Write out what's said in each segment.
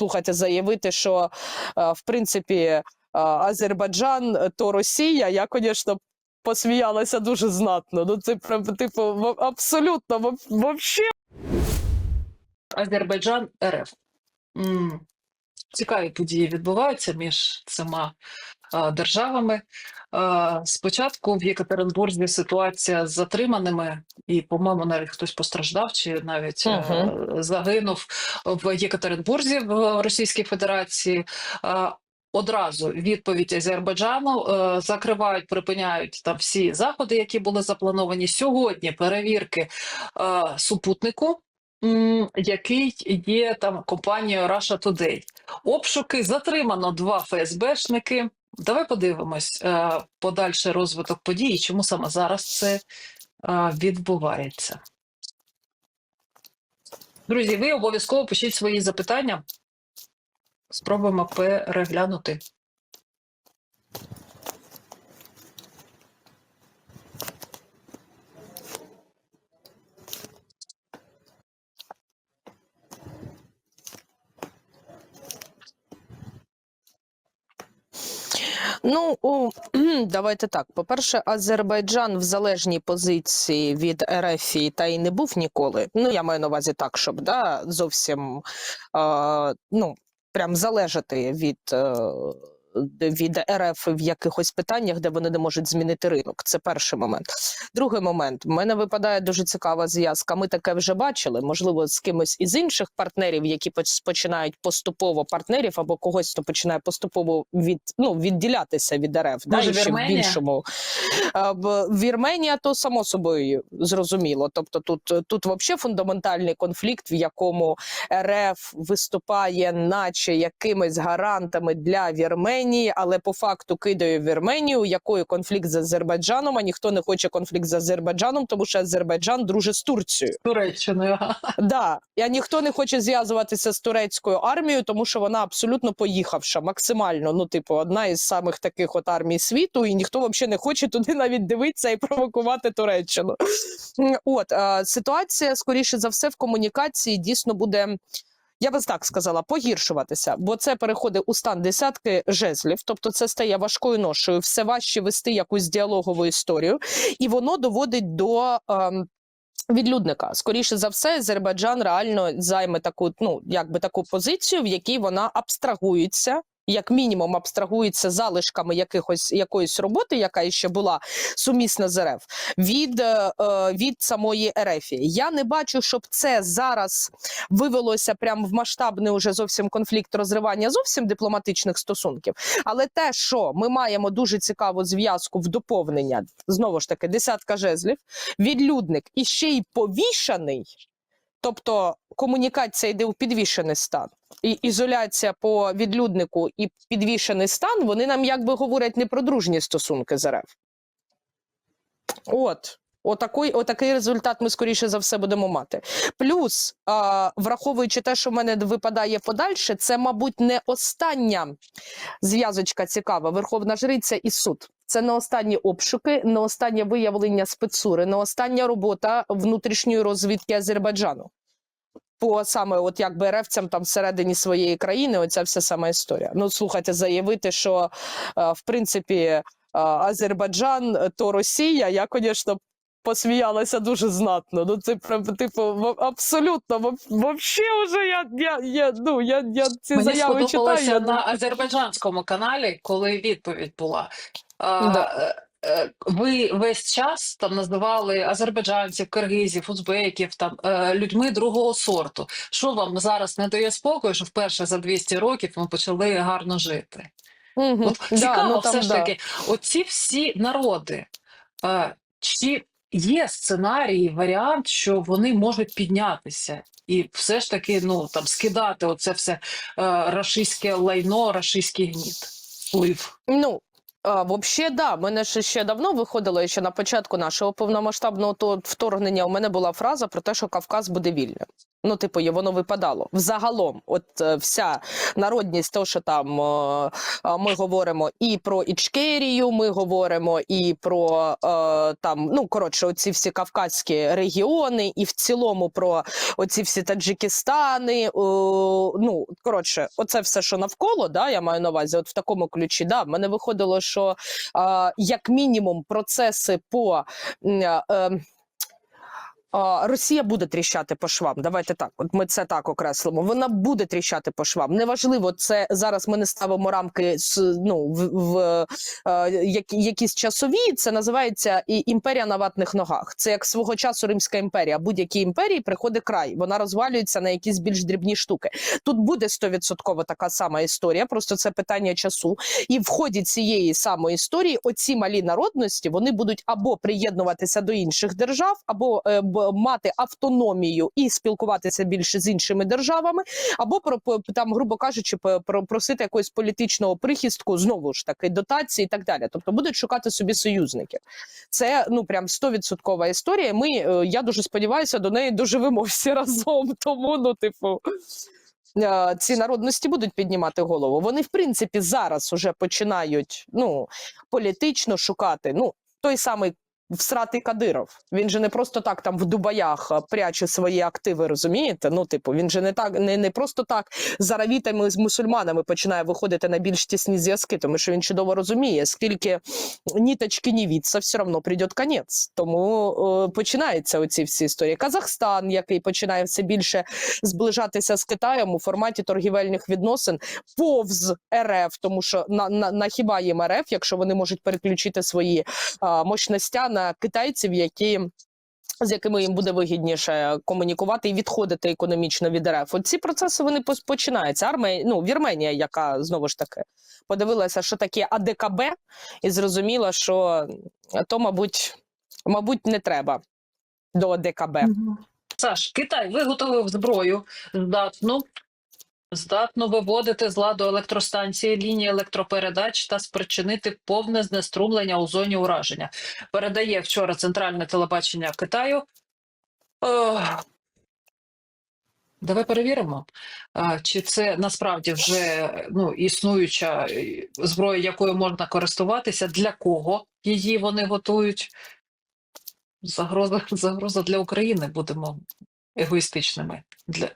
слухайте, заявити, що е, в принципі е, Азербайджан то Росія. Я, звісно, посміялася дуже знатно. Ну це прям типу абсолютно вообще. Азербайджан РФ. Цікаві події відбуваються між цими державами. Спочатку в Єкатеринбурзі ситуація з затриманими, і, по-моєму, навіть хтось постраждав чи навіть Мгм. загинув в Єкатеринбурзі в Російській Федерації. Одразу відповідь Азербайджану е, закривають, припиняють там всі заходи, які були заплановані сьогодні. Перевірки е, супутнику м, який є там компанією Russia Today. Обшуки затримано два ФСБшники. Давай подивимось е, подальший розвиток подій, і чому саме зараз це е, відбувається. Друзі, ви обов'язково пишіть свої запитання. Спробуємо переглянути. Ну у, давайте так. По-перше, Азербайджан в залежній позиції від РФ та й не був ніколи. Ну я маю на увазі так, щоб да, зовсім е, ну прям залежати від. Е, від РФ в якихось питаннях, де вони не можуть змінити ринок. Це перший момент. Другий момент. В мене випадає дуже цікава зв'язка. Ми таке вже бачили. Можливо, з кимось із інших партнерів, які починають поступово партнерів або когось, хто починає поступово від ну відділятися від РФ, Може, ще в більшому Вірменія, то само собою зрозуміло. Тобто, тут тут взагалі фундаментальний конфлікт, в якому РФ виступає, наче якимись гарантами для Вірменії, але по факту кидає Вірменію, якою конфлікт з Азербайджаном, а ніхто не хоче конфлікт з Азербайджаном, тому що Азербайджан дружить з Турцією. Туреччиною. Да, а ніхто не хоче зв'язуватися з турецькою армією, тому що вона абсолютно поїхавша, максимально. Ну, типу, одна із самих таких от армій світу, і ніхто взагалі не хоче туди навіть дивитися і провокувати Туреччину. От е, ситуація, скоріше за все, в комунікації дійсно буде. Я би так сказала, погіршуватися, бо це переходить у стан десятки жезлів, тобто це стає важкою ношею, все важче вести якусь діалогову історію, і воно доводить до ем, відлюдника. Скоріше за все, Азербайджан реально займе таку, ну якби таку позицію, в якій вона абстрагується. Як мінімум абстрагується залишками якихось якоїсь роботи, яка ще була сумісна з РФ, від, е, е, від самої РФ. Я не бачу, щоб це зараз вивелося прямо в масштабний уже зовсім конфлікт розривання зовсім дипломатичних стосунків. Але те, що ми маємо дуже цікаву зв'язку в доповнення, знову ж таки, десятка жезлів, відлюдник і ще й повішаний, тобто комунікація йде у підвішений стан. І ізоляція по відлюднику і підвішений стан, вони нам якби говорять не про дружні стосунки з РФ. От. Отакий, отакий результат ми скоріше за все будемо мати. Плюс, а, враховуючи те, що в мене випадає подальше, це, мабуть, не остання зв'язочка цікава. Верховна Жриця і суд. Це не останні обшуки, не останнє виявлення спецури, не остання робота внутрішньої розвідки Азербайджану. По саме, от якби ревцям там всередині своєї країни, оця вся сама історія. Ну, слухайте, заявити, що е, в принципі е, Азербайджан то Росія, я, звісно, посміялася дуже знатно. Ну, це прям типу абсолютно вообще вже я, я, я, ну, я, я ці Мені заяви читаю. я на азербайджанському каналі, коли відповідь була. А, Да. е, Ви весь час там називали азербайджанців, киргизів, узбеків там е, людьми другого сорту. Що вам зараз не дає спокою, що вперше за 200 років ми почали гарно жити? Мгм. От Да, цікаво, ну, все там, ж да. таки, оці всі народи, е, чи є сценарій, варіант, що вони можуть піднятися і все ж таки ну там скидати оце все е, рашистське лайно, рашистський гніт, вплив. Ну, а, взагалі, да, мене ще, ще давно виходило, ще на початку нашого повномасштабного вторгнення у мене була фраза про те, що Кавказ буде вільним. Ну, типу, воно випадало. Взагалом, от е, вся народність, то, що там е, е, ми говоримо і про Ічкерію, ми говоримо і про там, ну коротше, оці всі кавказькі регіони, і в цілому про оці всі Таджикистани. Ну, коротше, оце все, що навколо, да, я маю на увазі, от в такому ключі. Да, в мене виходило, що як мінімум процеси по. Росія буде тріщати по швам. Давайте так. От ми це так окреслимо. Вона буде тріщати по швам. Неважливо, це зараз ми не ставимо рамки ну в, в е, які, якісь часові. Це називається і імперія на ватних ногах. Це як свого часу Римська імперія. Будь-якій імперії приходить край. Вона розвалюється на якісь більш дрібні штуки. Тут буде стовідсотково така сама історія. Просто це питання часу. І в ході цієї самої історії оці малі народності вони будуть або приєднуватися до інших держав, або е, б- мати автономію і спілкуватися більше з іншими державами, або про там, грубо кажучи, про- просити якогось політичного прихистку, знову ж таки, дотації і так далі. Тобто будуть шукати собі союзників. Це ну прям стовідсоткова історія. Ми е, я дуже сподіваюся, до неї доживемо всі разом. Тому ну, типу. е, Ці народності будуть піднімати голову. Вони, в принципі, зараз уже починають ну політично шукати. Ну той самий всратий Кадиров. Він же не просто так там в Дубаях пряче свої активи, розумієте? Ну, типу, він же не так не, не просто так з аравітами з мусульманами починає виходити на більш тісні зв'язки, тому що він чудово розуміє, скільки ніточки не віться, все одно прийде конець. Тому е, починаються оці всі історії. Казахстан, який починає все більше зближатися з Китаєм у форматі торгівельних відносин, повз РФ, тому що на, на, на хіба їм РФ, якщо вони можуть переключити свої а, мощностя на китайців, які. З якими їм буде вигідніше комунікувати і відходити економічно від РФ. От ці процеси вони починаються. Армія, ну Вірменія, яка знову ж таки подивилася, що таке АДКБ, і зрозуміла, що то, мабуть, мабуть, не треба до АДКБ. Саш, Китай виготовив зброю здатну. Здатно виводити з ладу електростанції, лінії електропередач та спричинити повне знеструмлення у зоні ураження. Передає вчора центральне телебачення Китаю. Ох. Давай перевіримо, чи це насправді вже ну, існуюча е, зброя, якою можна користуватися, для кого її вони готують. Загроза, загроза для України, будемо егоїстичними. Для...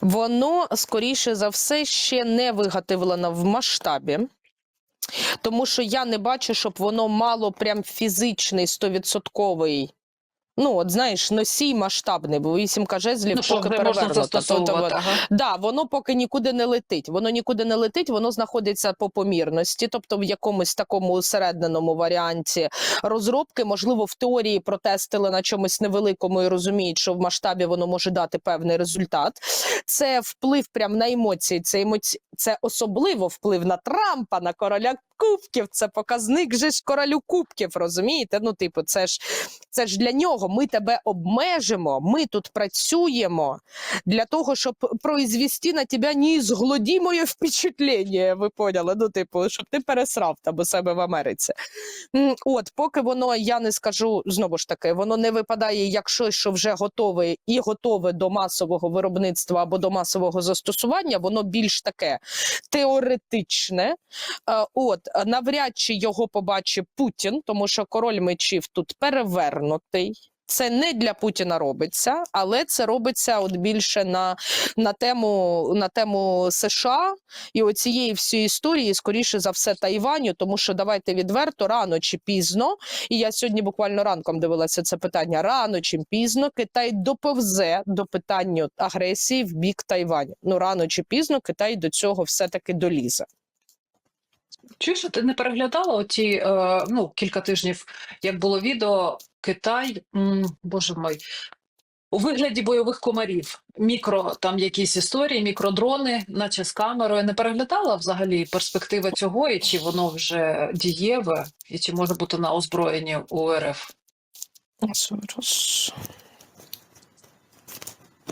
Воно, скоріше за все, ще не виготовлено в масштабі. Тому що я не бачу, щоб воно мало прям фізичний стовідсотковий. Ну, от знаєш, носій масштабний, бо вісімка жезлів Ну, поки не можна. То- то Ага. Да, воно поки нікуди не летить. Воно нікуди не летить, воно знаходиться по помірності, тобто в якомусь такому усередненому варіанті розробки. Можливо, в теорії протестили на чомусь невеликому і розуміють, що в масштабі воно може дати певний результат. Це вплив прям на емоції. Це емоці... це особливо вплив на Трампа, на короля кубків. Це показник же ж королю кубків. Розумієте? Ну, типу, це ж це ж для нього. Ми тебе обмежимо. Ми тут працюємо для того, щоб произвести на тебе неізгладимое впечатлення. Ви поняли? Ну, типу, щоб ти пересрав там у себе в Америці. От, поки воно, я не скажу знову ж таки, воно не випадає як щось, що вже готове і готове до масового виробництва або до масового застосування, воно більш таке теоретичне. Е, От, навряд чи його побачить Путін, тому що король мечів тут перевернутий. Це не для Путіна робиться, але це робиться от більше на, на, тему, на тему США і оцієї всієї історії, скоріше за все, Тайваню, тому що давайте відверто, рано чи пізно, і я сьогодні буквально ранком дивилася це питання: рано чи пізно Китай доповзе до питання агресії в бік Тайваню. Ну рано чи пізно Китай до цього все-таки долізе. Чуєш, ти не переглядала оті е, ну, кілька тижнів, як було відео Китай, м, боже мой, у вигляді бойових комарів, мікро там якісь історії, мікродрони, наче з камерою. Не переглядала взагалі перспектива цього, і чи воно вже дієве, і чи може бути на озброєнні у РФ? Зараз.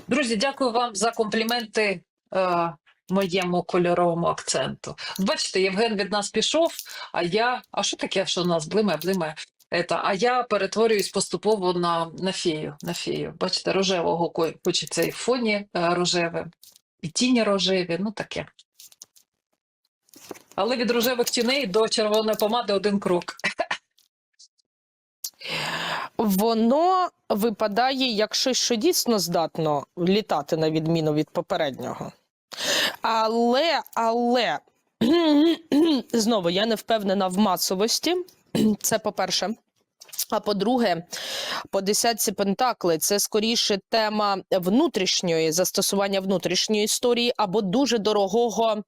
Друзі, дякую вам за компліменти. Е, моєму кольоровому акценту. Бачите, Євген від нас пішов, а я. А що таке, що у нас блиме, блиме? Ета, а я перетворююсь поступово на, на фею. На фею. Бачите, рожевого хочеться і в фоні е, рожеве, і тіні рожеві, ну таке. Але від рожевих тіней до червоної помади один крок. Воно випадає як щось, що дійсно здатно літати на відміну від попереднього. Але, але знову я не впевнена в масовості. Це по-перше. А по-друге, по десятці пентакли це скоріше тема внутрішньої застосування внутрішньої історії або дуже дорогого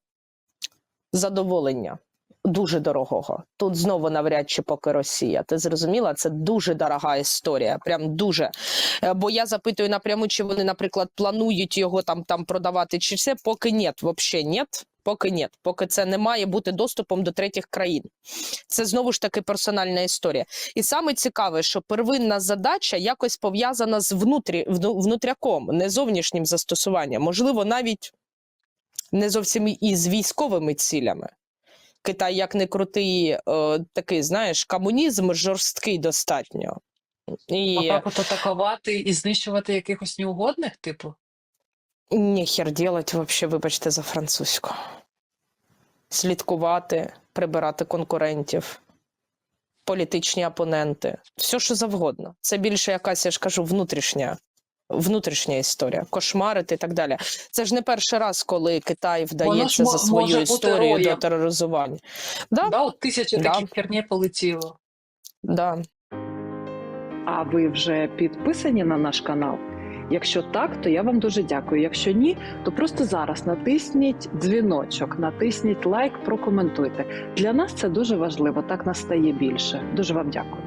задоволення. Дуже дорогого. Тут знову навряд чи поки Росія. Ти зрозуміла? Це дуже дорога історія. Прям дуже. Е, Бо я запитую напряму, чи вони, наприклад, планують його там, там продавати, чи все, поки ні, взагалі ні. Поки ні, поки це не має бути доступом до третіх країн. Це знову ж таки персональна історія. І саме цікаве, що первинна задача якось пов'язана з внутрі, внутряком, не зовнішнім застосуванням, можливо, навіть не зовсім і з військовими цілями. Китай, як не крутий, е, такий, знаєш, комунізм жорсткий достатньо. І Отак от атакувати і знищувати якихось неугодних, типу. ніхер делать, вообще, вибачте за французьку. Слідкувати, прибирати конкурентів, політичні опоненти, все, що завгодно. Це більше якась, я ж кажу, внутрішня. Внутрішня історія, кошмарити і так далі. Це ж не перший раз, коли Китай вдається за свою історію до тероризування. Да, Да, от тисячі Да. таких херні полетіло. да. А ви вже підписані на наш канал? Якщо так, то я вам дуже дякую. Якщо ні, то просто зараз натисніть дзвіночок, натисніть лайк, прокоментуйте. Для нас це дуже важливо. Так нас стає більше. Дуже вам дякую.